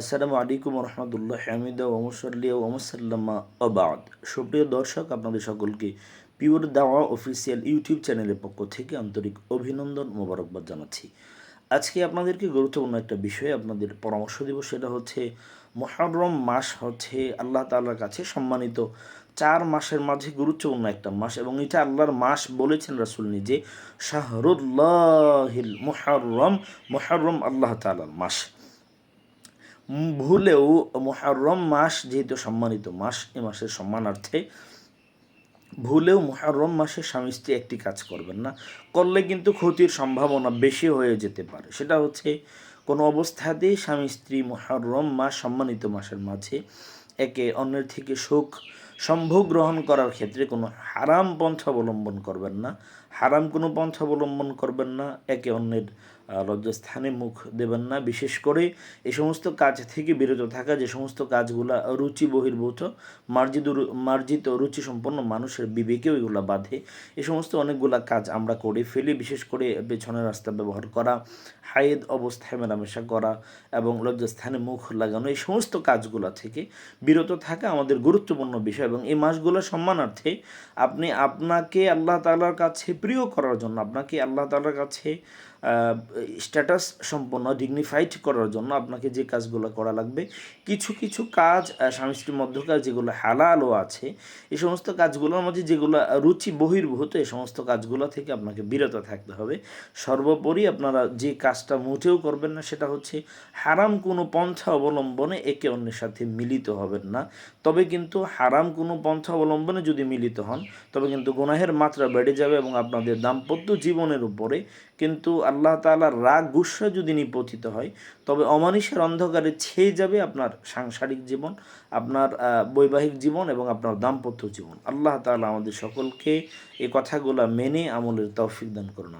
আসসালামু আলাইকুম রহমতুল্লাহ হামিদ ওমসল্লিয়া ওমসাল্লামা অবাদ সুপ্রিয় দর্শক, আপনাদের সকলকে পিওর দাওয়া অফিসিয়াল ইউটিউব চ্যানেলের পক্ষ থেকে আন্তরিক অভিনন্দন মোবারকবাদ জানাচ্ছি। আজকে আপনাদেরকে গুরুত্বপূর্ণ একটা বিষয়ে আপনাদের পরামর্শ দেব, সেটা হচ্ছে মহরম মাস হচ্ছে আল্লাহ তাআলার কাছে সম্মানিত। চার মাসের মাঝে গুরুত্বপূর্ণ একটা মাস এবং এটা আল্লাহর মাস বলেছেন রাসুল নিজে, শাহরুল্লাহিল মুহররম মুহররম আল্লাহ তাআলার মাস। ভুলেও মুহররম মাস যেহেতু সম্মানিত, মাস এ মাসের সম্মানার্থে, ভুলেও মুহররম মাসে স্বামী স্ত্রী একটি কাজ করবেন না। করলে কিন্তু ক্ষতির সম্ভাবনা বেশি হয়ে যেতে পারে। সেটা হচ্ছে, কোনো অবস্থাতেই স্বামী স্ত্রী মুহররম মাস সম্মানিত মাসের মাঝে একে অন্যের থেকে সুখ সম্ভোগ গ্রহণ করার ক্ষেত্রে কোনো হারাম পন্থা অবলম্বন করবেন না। হারাম কোনো পন্থা অবলম্বন করবেন না। একে অন্যের লজ্জাস্থানে মুখ দেবেন না। বিশেষ করে এই সমস্ত কাজ থেকে বিরত থাকা, যে সমস্ত কাজগুলা রুচি বহির্ভূত, মার্জিত মার্জিত রুচি সম্পন্ন মানুষের বিবেকেও এগুলো বাধে। এই সমস্ত অনেকগুলা কাজ আমরা করে ফেলি, বিশেষ করে পেছনের রাস্তা ব্যবহার করা, হায়েদ অবস্থায় মেলামেশা করা এবং লজ্জাস্থানে মুখ লাগানো। এই সমস্ত কাজগুলো থেকে বিরত থাকা আমাদের গুরুত্বপূর্ণ বিষয় এবং এই মাসগুলো সম্মানার্থে আপনি আপনাকে আল্লাহ তালার কাছে প্রিয় করার জন্য, আপনাকে আল্লাহ তালার কাছে স্ট্যাটাস সম্পন্ন ডিগনিফাইড করার জন্য আপনাকে যে কাজগুলো করা লাগবে, কিছু কিছু কাজ স্বামী স্ত্রীর মধ্যকার যেগুলো হালালও আছে, এই সমস্ত কাজগুলোর মধ্যে যেগুলো রুচি বহির্ভূত, এই সমস্ত কাজগুলো থেকে আপনাকে বিরত থাকতে হবে। সর্বোপরি আপনারা যে কাজটা মোটেও করবেন না, সেটা হচ্ছে হারাম কোনো পন্থা অবলম্বনে একে অন্যের সাথে মিলিত হবেন না। তবে কিন্তু হারাম কোনো পন্থা অবলম্বনে যদি মিলিত হন, তবে কিন্তু গুনাহের মাত্রা বেড়ে যাবে এবং আপনাদের দাম্পত্য জীবনের উপরে কিন্তু আল্লাহ তাআলার রাগ, গুসা যদি নিপতিত হয়, তবে অমানিসের অন্ধকারে ছেয়ে যাবে আপনার সাংসারিক জীবন, আপনার বৈবাহিক জীবন এবং আপনার দাম্পত্য জীবন। আল্লাহ তালা আমাদের সকলকে এ কথাগুলো মেনে আমলের তৌফিক দান করুন